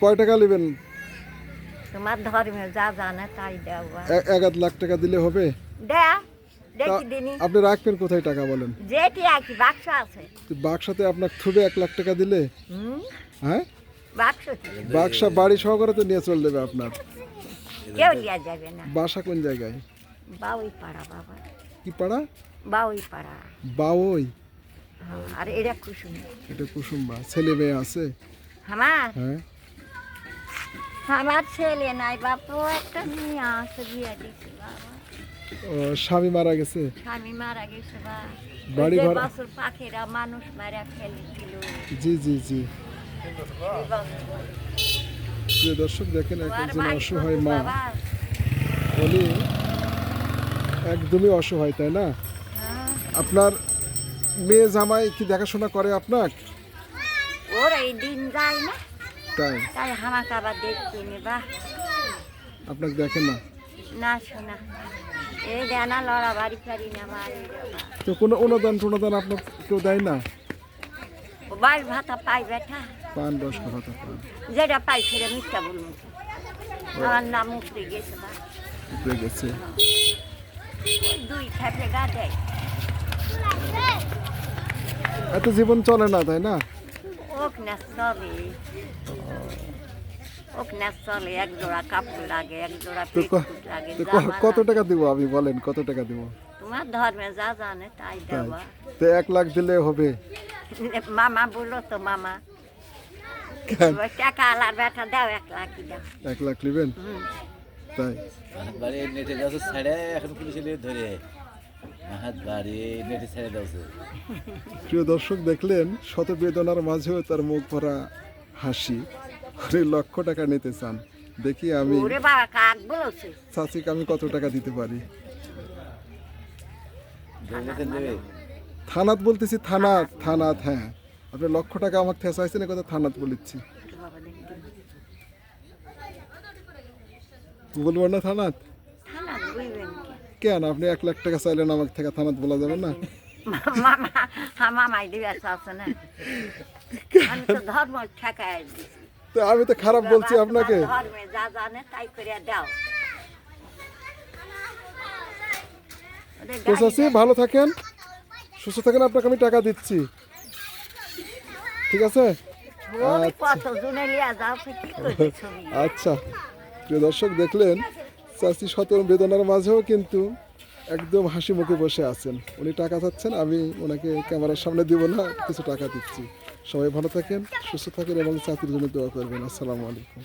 কয় টাকা নেবেন? তোমার ধর্মে যা জানে তাই দেওয়া এক আধ লাখ টাকা দিলে হবে? দেয়া আপনি রাখবেন কোথায় টাকা বলেন? যেটি কি বাক্স আছে। বাক্সাতে আপনার থুবে এক লাখ টাকা দিলে? হ্যাঁ? বাক্স বাড়ি সহকারে তো নিয়ে চলে যাবে আপনার। কেউ লিয়া যাবে না। বাসা কোন জায়গায়? বাউই পাড়া বাবা। কি পাড়া? বাউই পাড়া। বাওই হ্যাঁ, আর এটা কুসুম। এটা কুসুম্বা ছেলে মেয়ে আছে? আমার আমার ছেলে নাই বাপু একটা মেয়ে আছে বিয়ে দিচ্ছে বাবা। ও স্বামী মারা গেছে? স্বামী মারা গেছে বা। বাড়ি ওই যে ঘর বছর পাখিরা মানুষ মারা ফেলেছিল। জি জি জি। এই দর্শক দেখেন একজন অসহায় মা? উনি একদমই অসহায় তাই না? হ্যাঁ। আপনার মেয়ে জামাই কি দেখাশোনা করে আপনার? ওর এই দিন যায় না। তাই? তাই হামাকে আবার দেখতে নেবা। আপনাকে দেখেন না? না শোনা। এই দেনা লড়া বাড়ি ফাড়ি না মারি। তো কোনো অনুদান টনুদান আপনার কেউ দেয় না? বাস ভাতা পাই বেটা। পান দশ কথা তো পান। যেটা পাই সেটা মিথ্যা বলব আমার নাম গেছে বা। উপরে গেছে। দুই খেপে গা দেয়। এত জীবন চলে না তাই না? ওক না চলে ওক না চলে এক জোড়া কাপড় লাগে এক জোড়া পেটকুট লাগে কত টাকা দিব আমি বলেন কত টাকা দিব? তোমার ধর্মে যা জানে তাই দেওয়া। তো এক লাখ দিলে হবে। মামা বলল তো মামা টাকা আলার বেটা দাও এক লাখ দাও। এক লাখ নেবেন? তাই। বাড়ি নেটে যাচ্ছে ছেড়ে এখন পুলিশে ধরে প্রিয় দর্শক দেখলেন শত বেদনার মাঝেও তার মুখ ভরা হাসি। উনি লক্ষ টাকা নিতে চান। দেখি আমি ওরে বাবা কাক বলছে? চাচিকে আমি কত টাকা দিতে পারি? থানাত বলতেছি থানাত থানাত হ্যাঁ। আপনি লক্ষ টাকা আমাকে ঠেসাইছেন কথা থানাত বলেছি। বলব না থানাত? কেন? আপনি এক লাখ টাকা চাইলেন আমাকে থেকে থানাত বলা যাবে না? আমি তো আমি খারাপ বলছি আপনাকে। ভালো থাকেন। সুস্থ থাকেন আপনাকে আমি টাকা দিচ্ছি। ঠিক আছে? আচ্ছা। প্রিয় দর্শক দেখলেন? চাচি সতর বেদনার মাঝেও কিন্তু একদম হাসি মুখে বসে আছেন। উনি টাকা চাচ্ছেন, আমি ওনাকে ক্যামেরার সামনে দিব না, কিছু টাকা দিচ্ছি। সবাই ভালো থাকেন, সুস্থ থাকেন এবং চাকরির জন্য দোয়া করবেন। আসসালামু আলাইকুম।